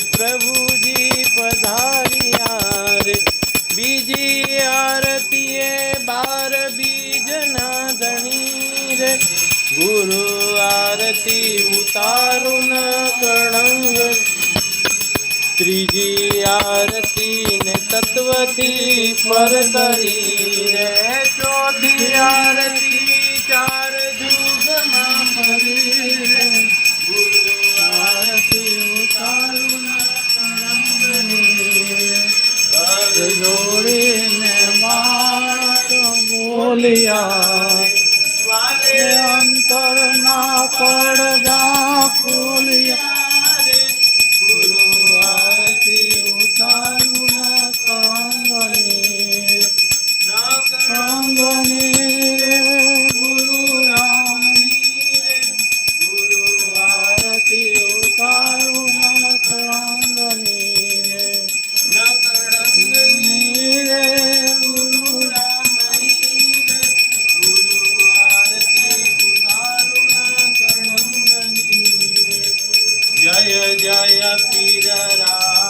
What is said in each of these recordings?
પ્રભુજી પધાર્યા રે બીજી આરતીએ બાર બીજના ધણી રે. ગુરુ આરતી ઉતારું કણંગ ત્રીજી આરતી ને તત્વથી પર કરી રે. ચોથી ખોલિયા વાલે અંતર ના પડદા ખોલિયા. ગુરુવારથી ઉતારું ના કંગણી કંગણી જય જય પીર રામ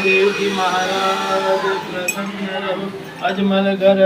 રામદેવજી મહારાજ પ્રસન્ન અજમલ ઘર